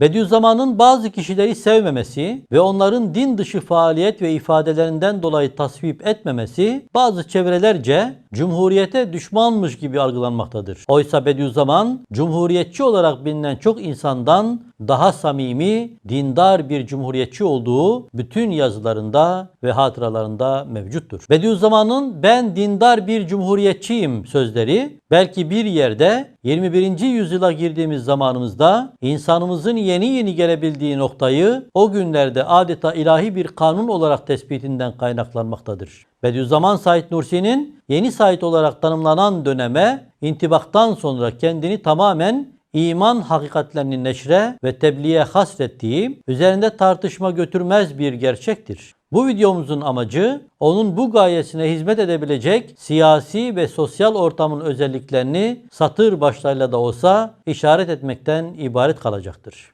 Bediüzzaman'ın bazı kişileri sevmemesi ve onların din dışı faaliyet ve ifadelerinden dolayı tasvip etmemesi bazı çevrelerce cumhuriyete düşmanmış gibi algılanmaktadır. Oysa Bediüzzaman cumhuriyetçi olarak bilinen çok insandan daha samimi, dindar bir cumhuriyetçi olduğu bütün yazılarında ve hatıralarında mevcuttur. Bediüzzaman'ın ben dindar bir cumhuriyetçiyim sözleri belki bir yerde 21. yüzyıla girdiğimiz zamanımızda insanımızın yeni yeni gelebildiği noktayı o günlerde adeta ilahi bir kanun olarak tespitinden kaynaklanmaktadır. Bediüzzaman Said Nursi'nin yeni Said olarak tanımlanan döneme intibaktan sonra kendini tamamen iman hakikatlerini neşre ve tebliğe hasrettiği üzerinde tartışma götürmez bir gerçektir. Bu videomuzun amacı onun bu gayesine hizmet edebilecek siyasi ve sosyal ortamın özelliklerini satır başlarıyla da olsa işaret etmekten ibaret kalacaktır.